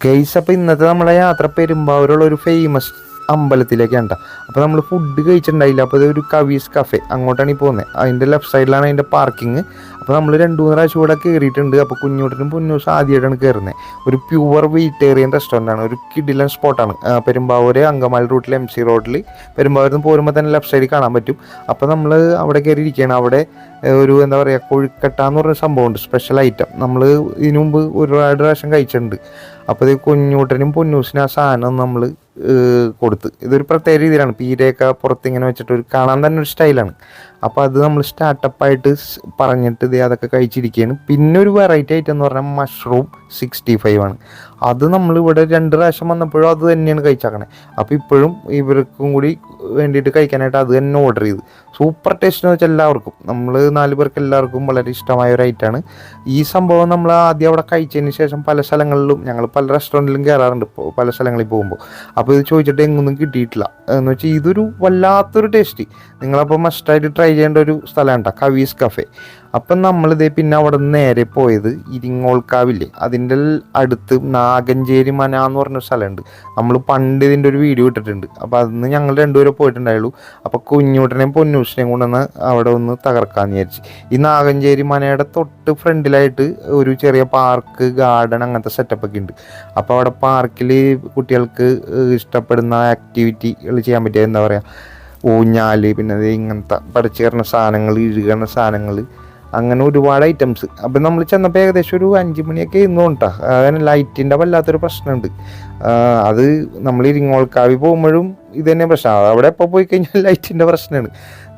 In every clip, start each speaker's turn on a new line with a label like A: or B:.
A: Guys അപ്പോൾ ഇന്നത്തെ നമ്മളെ യാത്ര പെരുമ്പാവൂരുള്ള ഒരു ഫേമസ് അമ്പലത്തിലേക്കാണ് കേട്ടോ അപ്പോൾ നമ്മൾ ഫുഡ് കഴിച്ചിട്ടുണ്ടായില്ല. അപ്പോൾ ഒരു കവീസ് കഫേ അങ്ങോട്ടാണ് ഈ പോകുന്നത് അതിന്റെ ലെഫ്റ്റ് സൈഡിലാണ് അതിന്റെ പാർക്കിംഗ് അപ്പോൾ നമ്മൾ രണ്ട് മൂന്ന് പ്രാവശ്യം ഇവിടെ കയറിയിട്ടുണ്ട് അപ്പോൾ കുഞ്ഞൂട്ടനും പൊന്നൂസും ആദ്യമായിട്ടാണ് കയറുന്നത് ഒരു പ്യുവർ വെജിറ്റേറിയൻ റെസ്റ്റോറന്റ് ആണ്. ഒരു കിഡിലൻ സ്പോട്ടാണ് പെരുമ്പാവൂർ അങ്കമാലി റൂട്ടിൽ എം സി റോഡിൽ പെരുമ്പാവൂരിൽ നിന്ന് പോരുമ്പോൾ തന്നെ ലെഫ്റ്റ് സൈഡിൽ കാണാൻ പറ്റും. അപ്പോൾ നമ്മൾ അവിടെ കയറി ഇരിക്കുകയാണ് അവിടെ ഒരു എന്താ പറയുക കൊഴുക്കട്ട എന്ന് പറഞ്ഞ സംഭവമുണ്ട് സ്പെഷ്യൽ ഐറ്റം നമ്മൾ ഇതിനു മുമ്പ് ഒരുപാട് പ്രാവശ്യം കഴിച്ചിട്ടുണ്ട്. അപ്പോൾ ഇത് കുഞ്ഞൂട്ടനും പൊന്നൂസിനും ആ സാധനം നമ്മൾ കൊടുത്ത്. ഇതൊരു പ്രത്യേക രീതിയിലാണ്. പീരയൊക്കെ പുറത്ത് ഇങ്ങനെ വെച്ചിട്ട് ഒരു കാണാൻ തന്നെ ഒരു സ്റ്റൈലാണ് അപ്പോൾ അത് നമ്മൾ സ്റ്റാർട്ടപ്പായിട്ട് പറഞ്ഞിട്ട് ഇത് അതൊക്കെ കഴിച്ചിരിക്കുകയാണ് പിന്നെ ഒരു വെറൈറ്റി ഐറ്റം എന്ന് പറഞ്ഞാൽ മഷ്റൂം സിക്സ്റ്റി ഫൈവ് ആണ്. അത് നമ്മൾ ഇവിടെ രണ്ട് പ്രാവശ്യം വന്നപ്പോഴും അത് തന്നെയാണ് കഴിച്ചാക്കണേ. അപ്പോൾ ഇപ്പോഴും ഇവർക്കും കൂടി വേണ്ടിയിട്ട് കഴിക്കാനായിട്ട് അത് തന്നെ ഓർഡർ ചെയ്ത്. സൂപ്പർ ടേസ്റ്റ് എന്ന് വെച്ചാൽ എല്ലാവർക്കും. നമ്മൾ നാല് പേർക്ക് എല്ലാവർക്കും വളരെ ഇഷ്ടമായ ഒരു ഐറ്റമാണ് ഈ സംഭവം നമ്മൾ ആദ്യം അവിടെ കഴിച്ചതിന് ശേഷം പല സ്ഥലങ്ങളിലും ഞങ്ങൾ പല റെസ്റ്റോറന്റിലും കയറാറുണ്ട് പല സ്ഥലങ്ങളിൽ പോകുമ്പോൾ. അപ്പോൾ ഇത് ചോദിച്ചിട്ട് എങ്ങൊന്നും കിട്ടിയിട്ടില്ല. എന്ന് വെച്ചാൽ ഇതൊരു വല്ലാത്തൊരു ടേസ്റ്റ് നിങ്ങളപ്പോൾ മസ്റ്റായിട്ട് ട്രൈ ചെയ്യേണ്ട ഒരു സ്ഥലമാണ് കേട്ടോ കവീസ് കഫേ അപ്പം നമ്മളിതേ പിന്നെ അവിടെ നിന്ന് നേരെ പോയത് ഇരിങ്ങോൾക്കാവില്ലേ? അതിന്റെ അടുത്ത് നാഗഞ്ചേരി മന എന്ന് പറഞ്ഞ സ്ഥലമുണ്ട്. നമ്മൾ പണ്ട് ഇതിന്റെ ഒരു വീഡിയോ ഇട്ടിട്ടുണ്ട്. അപ്പോൾ അതിന്ന് ഞങ്ങൾ രണ്ടുപേരും പോയിട്ടുണ്ടായുള്ളൂ. അപ്പോൾ കുഞ്ഞൂട്ടനെയും പൊന്നൂഷനെയും കൊണ്ടുവന്ന് അവിടെ ഒന്ന് തകർക്കാമെന്ന് വിചാരിച്ച്. ഈ നാഗഞ്ചേരി മനയുടെ തൊട്ട് ഫ്രണ്ടിലായിട്ട് ഒരു ചെറിയ പാർക്ക് ഗാർഡൻ അങ്ങനത്തെ സെറ്റപ്പ് ഒക്കെ ഉണ്ട്. അപ്പോൾ അവിടെ പാർക്കിൽ കുട്ടികൾക്ക് ഇഷ്ടപ്പെടുന്ന ആക്ടിവിറ്റികൾ ചെയ്യാൻ പറ്റിയ എന്താ പറയുക ഊഞ്ഞാൽ പിന്നെ ദേ ഇങ്ങനത്തെ പഠിച്ചു കയറുന്ന സാധനങ്ങൾ ഇഴുകണ സാധനങ്ങൾ അങ്ങനെ ഒരുപാട് ഐറ്റംസ് അപ്പം നമ്മൾ ചെന്നപ്പോൾ ഏകദേശം ഒരു അഞ്ച് മണിയൊക്കെ ഇരുന്നു കൊണ്ടാണ് അങ്ങനെ ലൈറ്റിന്റെ വല്ലാത്തൊരു പ്രശ്നമുണ്ട് അത് നമ്മൾ ഇരിങ്ങോൾക്കാവി പോകുമ്പോഴും ഇത് തന്നെ പ്രശ്നം. അവിടെ ഇപ്പോൾ പോയി കഴിഞ്ഞാൽ ലൈറ്റിന്റെ പ്രശ്നമാണ്.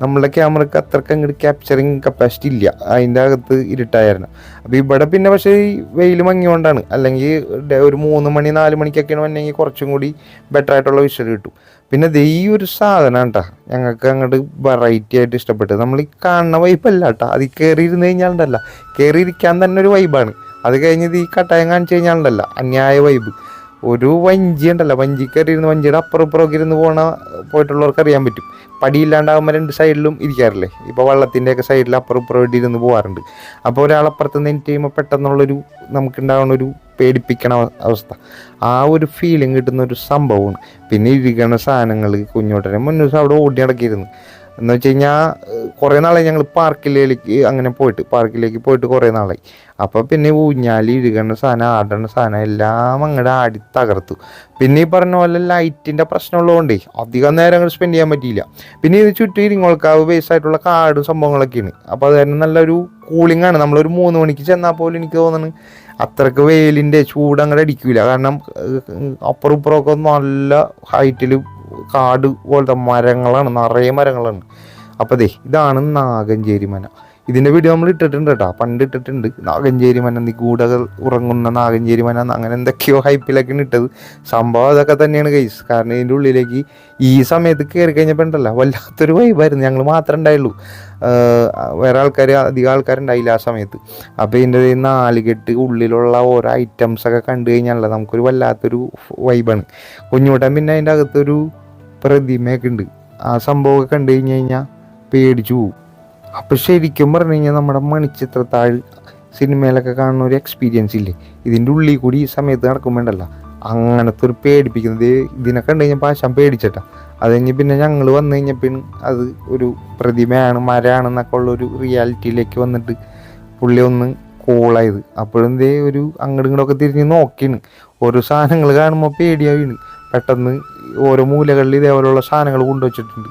A: നമ്മളുടെ ക്യാമറയ്ക്ക് അത്രയ്ക്ക് അങ്ങോട്ട് ക്യാപ്ചറിങ് കപ്പാസിറ്റി ഇല്ല. അതിന്റെ അകത്ത് ഇരുട്ടായിരുന്നു. അപ്പോൾ ഇവിടെ പിന്നെ പക്ഷേ ഈ വെയിൽ മങ്ങിയോണ്ടാണ്. അല്ലെങ്കിൽ ഒരു മൂന്ന് മണി നാല് മണിക്കൊക്കെയാണ് വന്നെങ്കിൽ കുറച്ചും കൂടി ബെറ്റർ ആയിട്ടുള്ള വിഷ്വൽ കിട്ടും. പിന്നെ ദേ ഈ ഒരു സാധനം കേട്ടോ ഞങ്ങൾക്ക് അങ്ങോട്ട് വെറൈറ്റി ആയിട്ട് ഇഷ്ടപ്പെട്ടത്. നമ്മൾ ഈ കാണുന്ന വൈബല്ല കേട്ടോ അത് കയറി ഇരുന്ന് കഴിഞ്ഞാൽ ഉണ്ടല്ല കയറി ഇരിക്കാൻ തന്നെ ഒരു വൈബാണ് അത് കഴിഞ്ഞത് ഈ കട്ടായം കാണിച്ചു കഴിഞ്ഞാലുണ്ടല്ല. അന്യായ വൈബ് ഒരു വഞ്ചി ഉണ്ടല്ലോ വഞ്ചി കയറി ഇരുന്ന് വഞ്ചിയുടെ അപ്പുറം ഇപ്പുറമൊക്കെ ഇരുന്ന് പോണ പോയിട്ടുള്ളവർക്ക് അറിയാൻ പറ്റും. പടിയില്ലാണ്ടാകുമ്പോൾ രണ്ട് സൈഡിലും ഇരിക്കാറില്ലേ? ഇപ്പോൾ വള്ളത്തിന്റെയൊക്കെ സൈഡിൽ അപ്പുറം ഇപ്പുറം വേണ്ടി ഇരുന്ന് പോകാറുണ്ട് അപ്പോൾ ഒരാളപ്പുറത്ത് നിന്ന് എനിക്ക് ചെയ്യുമ്പോൾ പെട്ടെന്നുള്ളൊരു നമുക്കുണ്ടാവുന്ന ഒരു പേടിപ്പിക്കണ അവസ്ഥ. ആ ഒരു ഫീലിംഗ് കിട്ടുന്ന ഒരു സംഭവമാണ്. പിന്നെ ഇരിക്കണ സാധനങ്ങൾ കുഞ്ഞോട്ടനെ മുന്നേ ദിവസം അവിടെ ഓടി നടക്കിയിരുന്നു. എന്ന് വെച്ച് കഴിഞ്ഞാൽ കുറേ നാളായി ഞങ്ങൾ പാർക്കിലേക്ക് അങ്ങനെ പോയിട്ട് പാർക്കിലേക്ക് പോയിട്ട് കുറേ നാളായി. അപ്പോൾ പിന്നെ ഊഞ്ഞാലി ഇഴുകണ സാധനം ആടണ സാധനം എല്ലാം അങ്ങോട്ട് ആടി തകർത്തു. പിന്നെ ഈ പറഞ്ഞ പോലെ ലൈറ്റിന്റെ പ്രശ്നമുള്ളതുകൊണ്ടേ അധികം നേരം അങ്ങോട്ട് സ്പെൻഡ് ചെയ്യാൻ പറ്റിയില്ല. പിന്നെ ഇത് ചുറ്റും ഇരിങ്ങോൾക്കാവ് ബേസ് ആയിട്ടുള്ള കാടും സംഭവങ്ങളൊക്കെയാണ്. അപ്പോൾ അത് തന്നെ നല്ലൊരു കൂളിംഗ് ആണ്. നമ്മളൊരു മൂന്ന് മണിക്ക് ചെന്നാൽ പോലും എനിക്ക് തോന്നുന്നു അത്രയ്ക്ക് വെയിലിന്റെ ചൂട് അങ്ങോട്ട് അടിക്കില്ല കാരണം അപ്പുറം ഇപ്പുറമൊക്കെ നല്ല ഹൈറ്റിൽ കാട് പോലത്തെ മരങ്ങളാണ് നിറയെ മരങ്ങളാണ്. അപ്പോൾ ദേ ഇതാണ് നാഗഞ്ചേരി മന. ഇതിന്റെ വീഡിയോ നമ്മൾ ഇട്ടിട്ടുണ്ട് കേട്ടോ പണ്ട് ഇട്ടിട്ടുണ്ട്. നാഗഞ്ചേരി മന നിഗൂഢകൾ ഉറങ്ങുന്ന നാഗഞ്ചേരി മന അങ്ങനെ എന്തൊക്കെയോ ഹൈപ്പിലൊക്കെയാണ് ഇട്ടത്. സംഭവം അതൊക്കെ തന്നെയാണ് കേസ് കാരണം ഇതിന്റെ ഉള്ളിലേക്ക് ഈ സമയത്ത് കയറി കഴിഞ്ഞപ്പോൾ ഉണ്ടല്ലോ വല്ലാത്തൊരു വൈബായിരുന്നു ഞങ്ങൾ മാത്രമേ ഉണ്ടായുള്ളൂ. വേറെ ആൾക്കാർ അധികം ആൾക്കാരുണ്ടായില്ല ആ സമയത്ത്. അപ്പോൾ ഇതിന്റെ നാലുകെട്ട് ഉള്ളിലുള്ള ഓരോ ഐറ്റംസ് ഒക്കെ കണ്ടു കഴിഞ്ഞാൽ നമുക്കൊരു വല്ലാത്തൊരു വൈബാണ് കുഞ്ഞുവിട്ടാൻ പിന്നെ അതിന്റെ അകത്തൊരു പ്രതിമയൊക്കെ ഉണ്ട് ആ സംഭവമൊക്കെ കണ്ടു കഴിഞ്ഞ് കഴിഞ്ഞാൽ പേടിച്ചു പോകും അപ്പോൾ ശരിക്കും പറഞ്ഞു കഴിഞ്ഞാൽ നമ്മുടെ മണിച്ചിത്രത്താഴ് സിനിമയിലൊക്കെ കാണുന്ന ഒരു എക്സ്പീരിയൻസ് ഇല്ലേ? ഇതിന്റെ ഉള്ളിൽ കൂടി ഈ സമയത്ത് നടക്കുമ്പോണ്ടല്ല. അങ്ങനത്തെ ഒരു പേടിപ്പിക്കുന്നത് ഇതിനെ കണ്ടു കഴിഞ്ഞപ്പോൾ ആശാൻ പേടിച്ചിട്ടാ. അത് കഴിഞ്ഞ് പിന്നെ ഞങ്ങൾ വന്നു കഴിഞ്ഞപ്പോൾ അത് ഒരു പ്രതിമയാണ് മരമാണെന്നൊക്കെ ഉള്ള ഒരു റിയാലിറ്റിയിലേക്ക് വന്നിട്ട് പുള്ളി ഒന്ന് കൂളായത് അപ്പോഴെന്തേ ഒരു അങ്ങോട്ടും ഇങ്ങോട്ടൊക്കെ തിരിഞ്ഞ് നോക്കിയാണ്. ഓരോ സാധനങ്ങൾ കാണുമ്പോൾ പേടിയാവുകയാണ് പെട്ടെന്ന് ഓരോ മൂലകളിൽ ഇതേപോലെയുള്ള സാധനങ്ങൾ കൊണ്ടുവച്ചിട്ടുണ്ട്.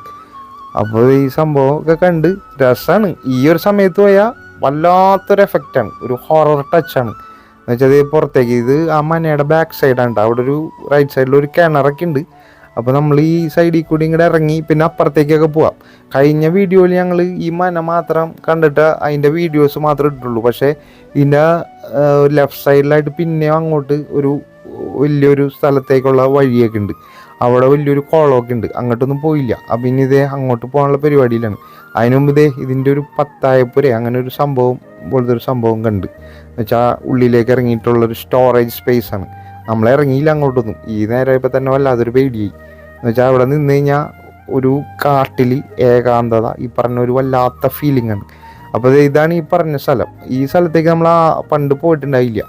A: അപ്പോൾ ഈ സംഭവം ഒക്കെ കണ്ട് രസമാണ് ഈ ഒരു സമയത്ത് പോയാൽ വല്ലാത്തൊരു എഫക്റ്റാണ് ഒരു ഹൊറർ ടച്ചാണ് എന്ന് വെച്ചാൽ ഇത് പുറത്തേക്ക് ഇത് ആ മനയുടെ ബാക്ക് സൈഡാണ്. അവിടെ ഒരു റൈറ്റ് സൈഡിൽ ഒരു കിണറൊക്കെ ഉണ്ട്. അപ്പോൾ നമ്മൾ ഈ സൈഡിൽ കൂടി ഇങ്ങോട്ട് ഇറങ്ങി പിന്നെ അപ്പുറത്തേക്കൊക്കെ പോവാം. കഴിഞ്ഞ വീഡിയോയിൽ ഞങ്ങൾ ഈ മന മാത്രം കണ്ടിട്ട് അതിന്റെ വീഡിയോസ് മാത്രമേ ഇട്ടിട്ടുള്ളൂ. പക്ഷേ ഇതിന്റെ ലെഫ്റ്റ് സൈഡിലായിട്ട് പിന്നെയും അങ്ങോട്ട് ഒരു വലിയൊരു സ്ഥലത്തേക്കുള്ള വഴിയൊക്കെ ഉണ്ട്. അവിടെ വലിയൊരു കുളമൊക്കെ ഉണ്ട്. അങ്ങോട്ടൊന്നും പോയില്ല. അപ്പം ഇതേ അങ്ങോട്ട് പോകാനുള്ള പരിപാടിയിലാണ്. അതിനു മുമ്പ് ഇതേ ഇതിന്റെ ഒരു പത്തായപ്പുര അങ്ങനെ ഒരു സംഭവം പോലത്തെ ഒരു സംഭവം കണ്ട്. എന്നുവെച്ചാൽ ഉള്ളിലേക്ക് ഇറങ്ങിയിട്ടുള്ളൊരു സ്റ്റോറേജ് സ്പേസ് ആണ്. നമ്മൾ ഇറങ്ങിയില്ല അങ്ങോട്ടൊന്നും. ഈ നേരം ഇപ്പം തന്നെ വല്ലാതൊരു പേടിയായി. എന്നുവെച്ചാൽ അവിടെ നിന്ന് കഴിഞ്ഞാൽ ഒരു കാട്ടിൽ ഏകാന്തത ഈ പറഞ്ഞ ഒരു വല്ലാത്ത ഫീലിംഗ് ആണ്. അപ്പോൾ ഇതാണ് ഈ പറഞ്ഞ സ്ഥലം. ഈ സ്ഥലത്തേക്ക് നമ്മൾ പണ്ട് പോയിട്ടുണ്ടായില്ല.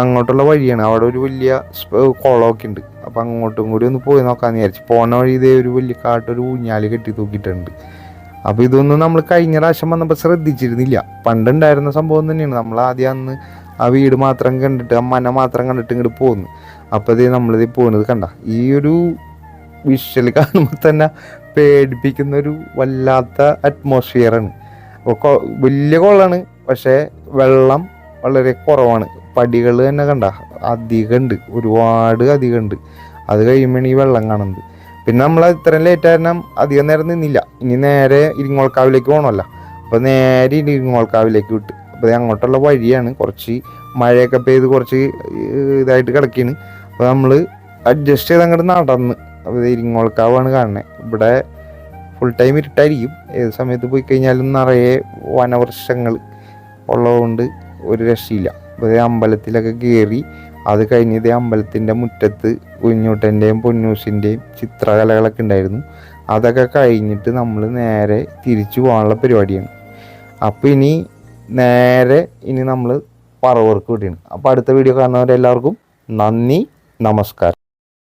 A: അങ്ങോട്ടുള്ള വഴിയാണ്. അവിടെ ഒരു വലിയ കുളമൊക്കെ ഉണ്ട്. അപ്പം അങ്ങോട്ടും കൂടി ഒന്ന് പോയി നോക്കാമെന്ന് വിചാരിച്ചു. പോണ വഴി ഇതേ ഒരു വലിയ കാട്ടൊരു ഊഞ്ഞാൽ കെട്ടി തൂക്കിയിട്ടുണ്ട്. അപ്പോൾ ഇതൊന്നും നമ്മൾ കഴിഞ്ഞ പ്രാവശ്യം വന്നപ്പോൾ ശ്രദ്ധിച്ചിരുന്നില്ല. പണ്ടുണ്ടായിരുന്ന സംഭവം തന്നെയാണ്. നമ്മൾ ആദ്യം അന്ന് ആ വീട് മാത്രം കണ്ടിട്ട് ആ മന മാത്രം കണ്ടിട്ട് ഇങ്ങോട്ട് പോകുന്നു അപ്പോൾ ഇതേ നമ്മളിത് പോകുന്നത് കണ്ട. ഈ ഒരു വിഷ്വൽ കാണുമ്പോൾ തന്നെ പേടിപ്പിക്കുന്ന ഒരു വല്ലാത്ത അറ്റ്മോസ്ഫിയറാണ് അപ്പോൾ വലിയ കുളമാണ് പക്ഷേ വെള്ളം വളരെ കുറവാണ്. പടികൾ തന്നെ കണ്ട അധികമുണ്ട് ഒരുപാട് അധികം ഉണ്ട് അത് കഴിയുമ്പോൾ ഈ വെള്ളം കാണുന്നത്. പിന്നെ നമ്മൾ ഇത്രയും ലേറ്റ് കാരണം അധികം നേരം നിന്നില്ല. ഇനി നേരെ ഇരിങ്ങോൾക്കാവിലേക്ക് പോകണമല്ല അപ്പോൾ നേരെ ഇരിങ്ങോൾക്കാവിലേക്ക് വിട്ട്. അപ്പോൾ അങ്ങോട്ടുള്ള വഴിയാണ് കുറച്ച് മഴയൊക്കെ പെയ്ത് കുറച്ച് ഇതായിട്ട് കിടക്കുകയാണ് അപ്പോൾ നമ്മൾ അഡ്ജസ്റ്റ് ചെയ്ത് അങ്ങോട്ട് നടന്ന്. അപ്പോൾ ഇരിങ്ങോൾക്കാവാണ് കാണുന്നത് ഇവിടെ ഫുൾ ടൈം ഇരുട്ടായിരിക്കും. ഏത് സമയത്ത് പോയി കഴിഞ്ഞാലും നിറയെ വനവൃക്ഷങ്ങൾ ഉള്ളതുകൊണ്ട് ഒരു രക്ഷയില്ല. അപ്പോൾ അമ്പലത്തിലൊക്കെ കയറി അത് കഴിഞ്ഞ് ഇതേ അമ്പലത്തിന്റെ മുറ്റത്ത് കുഞ്ഞൂട്ടന്റെയും പൊന്നൂസിന്റെയും ചിത്രകലകളൊക്കെ ഉണ്ടായിരുന്നു. അതൊക്കെ കഴിഞ്ഞിട്ട് നമ്മൾ നേരെ തിരിച്ചു പോകാനുള്ള പരിപാടിയാണ്. അപ്പോൾ ഇനി നേരെ ഇനി നമ്മൾ പറവർക്ക് വിടുകയാണ് അപ്പോൾ അടുത്ത വീഡിയോ കാണുന്നവരെല്ലാവർക്കും നന്ദി നമസ്കാരം.